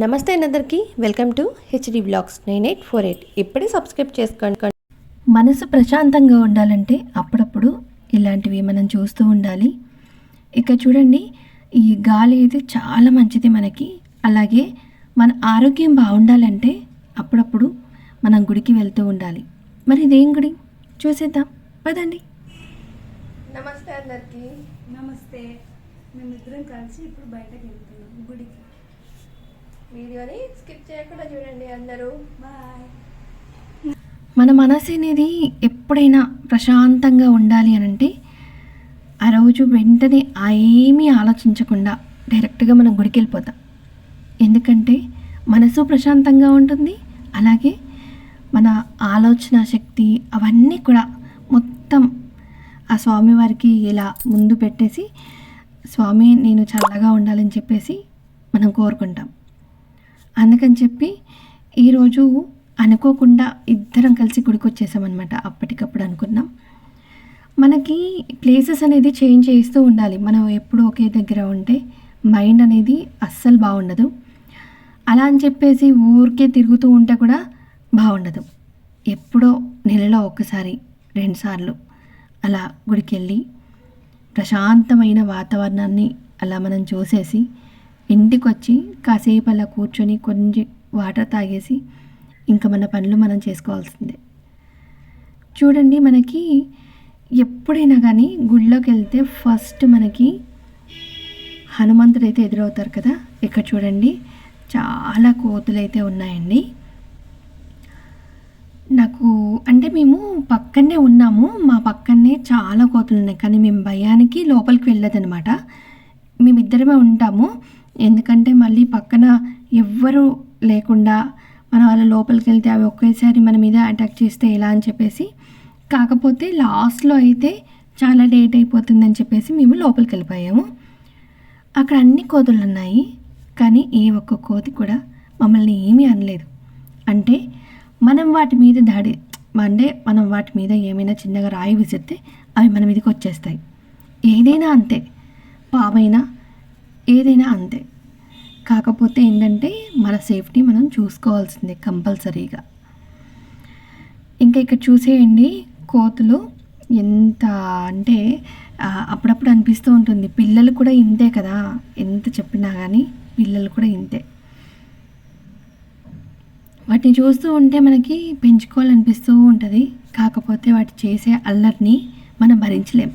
నమస్తే అందరికీ. Welcome to HD blogs nine eight four eight. ఇప్పుడే సబ్స్క్రైబ్ చేసుకోండి. మనసు ప్రశాంతంగా ఉండాలంటే అప్పుడప్పుడు ఇలాంటివి మనం చూస్తూ ఉండాలి. ఇక చూడండి ఈ గాలి అయితే చాలా మంచిది మనకి. అలాగే మన ఆరోగ్యం బాగుండాలంటే అప్పుడప్పుడు మనం గుడికి వెళ్తూ ఉండాలి. మరి ఇదేం గుడి? చూసేద్దాం. పదండి. నమస్తే అందరికీ. నమస్తే. మేమిద్దరం కలిసి ఇప్పుడు బయటకు వెళ్తున్నాం గుడికి. వీడియోని స్కిప్ చేయకుండా చూడండి అందరూ. బాయ్. మన మనసు అనేది ఎప్పుడైనా ప్రశాంతంగా ఉండాలి అని అంటే ఆ రోజు వెంటనే ఆ ఏమీ ఆలోచించకుండా డైరెక్ట్గా మనం గుడికి వెళ్ళిపోతాం ఎందుకంటే మనసు ప్రశాంతంగా ఉంటుంది అలాగే మన ఆలోచన శక్తి అవన్నీ కూడా మొత్తం ఆ స్వామివారికి ఇలా ముందు పెట్టేసి స్వామి నేను చల్లగా ఉండాలని చెప్పేసి మనం కోరుకుంటాం. అందుకని చెప్పి ఈరోజు అనుకోకుండా ఇద్దరం కలిసి గుడికి వచ్చేసామన్నమాట అప్పటికప్పుడు అనుకున్నాం. మనకి ప్లేసెస్ అనేది చేంజ్ చేస్తూ ఉండాలి. మనం ఎప్పుడు ఒకే దగ్గర ఉంటే మైండ్ అనేది అస్సలు బాగుండదు. అలా అని చెప్పేసి ఊరికే తిరుగుతూ ఉంటే కూడా బాగుండదు. ఎప్పుడో నెలలో ఒకసారి రెండుసార్లు అలా గుడికి వెళ్ళి ప్రశాంతమైన వాతావరణాన్ని అలా మనం చూసేసి ఇంటికి వచ్చి కాసేపు అలా కూర్చొని కొంచెం వాటర్ తాగేసి ఇంకా మన పనులు మనం చేసుకోవాల్సిందే. చూడండి మనకి ఎప్పుడైనా కానీ గుళ్ళోకి వెళ్తే ఫస్ట్ మనకి హనుమంతుడు అయితే ఎదురవుతారు కదా? ఇక్కడ చూడండి. చాలా కోతులు అయితే ఉన్నాయండి. నాకు అంటే మేము పక్కనే ఉన్నాము. మా పక్కనే చాలా కోతులు ఉన్నాయి కానీ మేము భయానికి లోపలికి వెళ్ళదనమాట మేమిద్దరమే ఉంటాము. ఎందుకంటే మళ్ళీ పక్కన ఎవ్వరు లేకుండా మనం వాళ్ళ లోపలికి వెళ్తే అవి ఒకేసారి మన మీద అటాక్ చేస్తే ఎలా అని చెప్పేసి కాకపోతే లాస్ట్లో అయితే చాలా లేట్ అయిపోతుందని చెప్పేసి మేము లోపలికి వెళ్ళిపోయాము. అక్కడ అన్ని కోతులు ఉన్నాయి కానీ ఏ ఒక్క కోతి కూడా మమ్మల్ని ఏమీ అనలేదు. అంటే మనం వాటి మీద దాడి అంటే మనం వాటి మీద ఏమైనా చిన్నగా రాయి విసిరితే అవి మన మీదకి వచ్చేస్తాయి. ఏదైనా అంతే. పామైనా ఏదైనా అంతే. కాకపోతే ఏంటంటే మన సేఫ్టీ మనం చూసుకోవాల్సిందే కంపల్సరీగా. ఇంకా ఇక్కడ చూసేయండి కోతులు ఎంత అంటే అప్పుడప్పుడు అనిపిస్తూ ఉంటుంది. పిల్లలు కూడా ఇంతే కదా. ఎంత చెప్పినా కానీ పిల్లలు కూడా ఇంతే. వాటిని చూస్తూ ఉంటే మనకి పెంచుకోవాలనిపిస్తూ ఉంటుంది. కాకపోతే వాటి చేసే అల్లరిని మనం భరించలేం.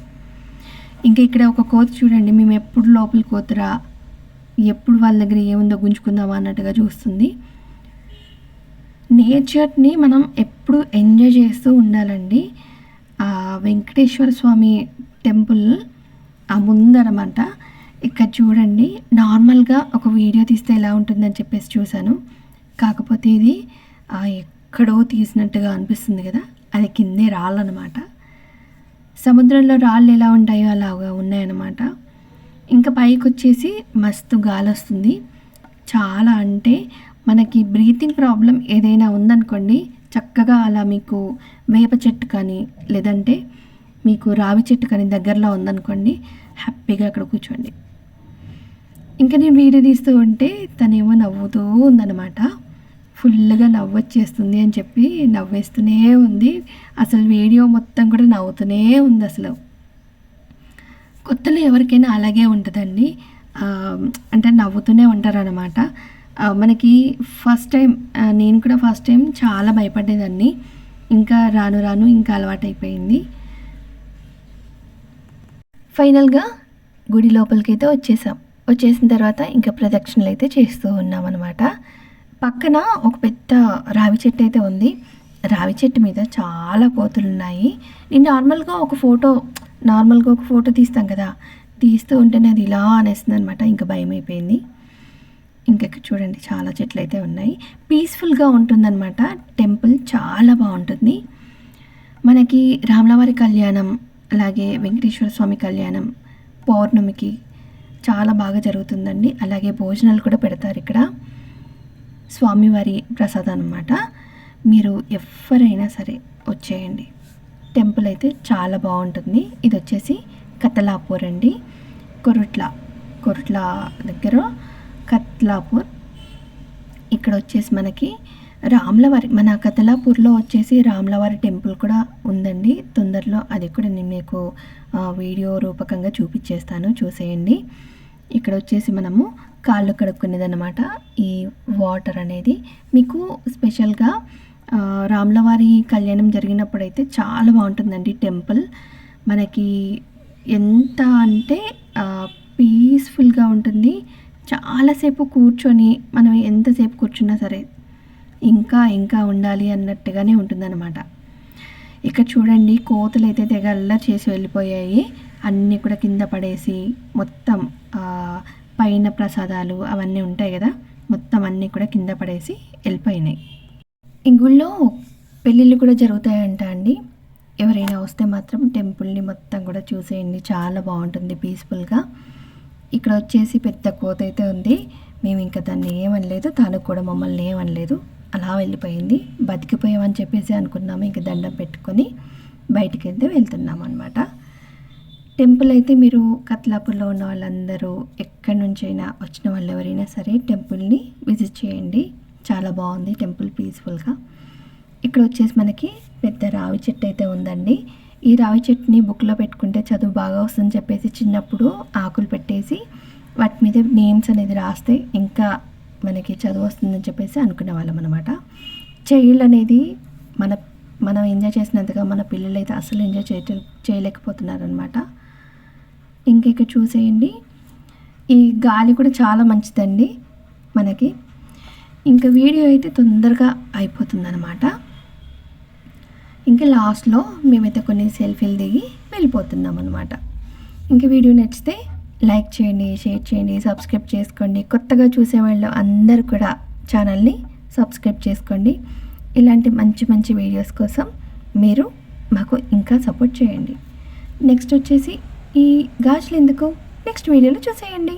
ఇంకా ఇక్కడ ఒక కోతి చూడండి. మేము ఎప్పుడు లోపల కోతురా ఎప్పుడు వాళ్ళ దగ్గర ఏముందో గుంజుకుందామా అన్నట్టుగా చూస్తుంది. నేచర్ని మనం ఎప్పుడు ఎంజాయ్ చేస్తూ ఉండాలండి. వెంకటేశ్వర స్వామి టెంపుల్ ఆ ముందరమాట. ఇక్కడ చూడండి నార్మల్గా ఒక వీడియో తీస్తే ఎలా ఉంటుందని చెప్పేసి చూశాను. కాకపోతే ఇది ఎక్కడో తీసినట్టుగా అనిపిస్తుంది కదా. అది కిందే రాళ్ళనమాట. సముద్రంలో రాళ్ళు ఎలా ఉంటాయో అలాగా ఉన్నాయన్నమాట. ఇంకా పైకి వచ్చేసి మస్తు గాలి వస్తుంది చాలా అంటే మనకి బ్రీతింగ్ ప్రాబ్లం ఏదైనా ఉందనుకోండి చక్కగా అలా మీకు వేప చెట్టు కానీ లేదంటే మీకు రావి చెట్టు కానీ దగ్గరలో ఉందనుకోండి హ్యాపీగా అక్కడ కూర్చోండి. ఇంకా నేను వీడియో తీస్తూ ఉంటే తనేమో నవ్వుతూ ఉందన్నమాట. ఫుల్గా నవ్వొచ్చేస్తుంది అని చెప్పి నవ్వేస్తూనే ఉంది. అసలు వీడియో మొత్తం కూడా నవ్వుతూనే ఉంది అసలు. కొత్తలో ఎవరికైనా అలాగే ఉంటుందండి. అంటే నవ్వుతూనే ఉంటారనమాట మనకి ఫస్ట్ టైం నేను కూడా ఫస్ట్ టైం చాలా భయపడేదాన్ని ఇంకా రాను రాను ఇంకా అలవాటైపోయింది. ఫైనల్గా గుడి లోపలికైతే వచ్చేసాం. వచ్చేసిన తర్వాత ఇంకా ప్రదక్షిణలు అయితే చేస్తూ ఉన్నాం అనమాట పక్కన ఒక పెద్ద రావి చెట్టు అయితే ఉంది. రావి చెట్టు మీద చాలా కోతులు ఉన్నాయి. నేను నార్మల్గా ఒక ఫోటో నార్మల్గా ఒక ఫోటో తీస్తాం కదా తీస్తూ ఉంటేనే అది ఇలా అనేస్తుంది అనమాట ఇంకా భయం అయిపోయింది. ఇంకా చూడండి చాలా చెట్లు అయితే ఉన్నాయి. పీస్ఫుల్గా ఉంటుందన్నమాట టెంపుల్ చాలా బాగుంటుంది. మనకి రాములవారి కళ్యాణం అలాగే వెంకటేశ్వర స్వామి కళ్యాణం పౌర్ణమికి చాలా బాగా జరుగుతుందండి. అలాగే భోజనాలు కూడా పెడతారు ఇక్కడ. స్వామివారి ప్రసాదం అన్నమాట మీరు ఎవరైనా సరే వచ్చేయండి. టెంపుల్ అయితే చాలా బాగుంటుంది. ఇది వచ్చేసి కతలాపూర్ అండి. కొరుట్ల కొరుట్ల దగ్గర కత్లాపూర్. ఇక్కడ వచ్చేసి మనకి రామ్లవారి మన కతలాపూర్లో వచ్చేసి రామ్లవారి టెంపుల్ కూడా ఉందండి. తొందరలో అది కూడా నేను మీకు వీడియో రూపకంగా చూపించేస్తాను. చూసేయండి. ఇక్కడ వచ్చేసి మనము కాళ్ళు కడుక్కునేది అనమాట ఈ వాటర్ అనేది. మీకు స్పెషల్గా రాములవారి కళ్యాణం జరిగినప్పుడైతే చాలా బాగుంటుందండి టెంపుల్. మనకి ఎంత అంటే పీస్ఫుల్గా ఉంటుంది. చాలాసేపు కూర్చొని మనం ఎంతసేపు కూర్చున్నా సరే ఇంకా ఇంకా ఉండాలి అన్నట్టుగానే ఉంటుందన్నమాట. ఇక చూడండి కోతలు అయితే తెగల్లా చేసి వెళ్ళిపోయాయి. అన్నీ కూడా కింద పడేసి మొత్తం పైన ప్రసాదాలు అవన్నీ ఉంటాయి కదా మొత్తం అన్నీ కూడా కింద పడేసి వెళ్ళిపోయినాయి. ఈ గుళ్ళో పెళ్ళిళ్ళు కూడా జరుగుతాయంట అండి. ఎవరైనా వస్తే మాత్రం టెంపుల్ని మొత్తం కూడా చూసేయండి. చాలా బాగుంటుంది పీస్ఫుల్గా. ఇక్కడ వచ్చేసి పెద్ద కోత అయితే ఉంది. మేము ఇంకా దాన్ని ఏమనలేదు తను కూడా మమ్మల్ని ఏమనలేదు. అలా వెళ్ళిపోయింది. బతికిపోయామని చెప్పేసి అనుకున్నాము. ఇంక దండం పెట్టుకొని బయటికి వెళ్తే వెళ్తున్నాం అనమాట టెంపుల్ అయితే మీరు కత్లాపూర్లో ఉన్న వాళ్ళందరూ ఎక్కడి నుంచైనా వచ్చిన వాళ్ళు ఎవరైనా సరే టెంపుల్ని విజిట్ చేయండి. చాలా బాగుంది టెంపుల్ పీస్ఫుల్గా. ఇక్కడ వచ్చేసి మనకి పెద్ద రావి చెట్టు అయితే ఉందండి. ఈ రావి చెట్టుని బుక్లో పెట్టుకుంటే చదువు బాగా వస్తుందని చెప్పేసి చిన్నప్పుడు ఆకులు పెట్టేసి వాటి మీద నేమ్స్ అనేది రాస్తే ఇంకా మనకి చదువు వస్తుందని చెప్పేసి అనుకునే వాళ్ళం అనమాట చైల్డ్ అనేది మన మనం ఎంజాయ్ చేసినంతగా మన పిల్లలు అయితే అసలు ఎంజాయ్ చేయ చేయలేకపోతున్నారనమాట ఇంకా ఇక్కడ చూసేయండి ఈ గాలి కూడా చాలా మంచిదండి మనకి. ఇంకా వీడియో అయితే తొందరగా అయిపోతుందన్నమాట. ఇంకా లాస్ట్లో మేమైతే కొన్ని సెల్ఫీలు దిగి వెళ్ళిపోతున్నాం అనమాట ఇంకా వీడియో నచ్చితే లైక్ చేయండి షేర్ చేయండి సబ్స్క్రైబ్ చేసుకోండి. కొత్తగా చూసేవాళ్ళు అందరూ కూడా ఛానల్ని సబ్స్క్రైబ్ చేసుకోండి. ఇలాంటి మంచి మంచి వీడియోస్ కోసం మీరు మాకు ఇంకా సపోర్ట్ చేయండి. నెక్స్ట్ వచ్చేసి ఈ గాజులు ఎందుకు? నెక్స్ట్ వీడియోలో చూసేయండి.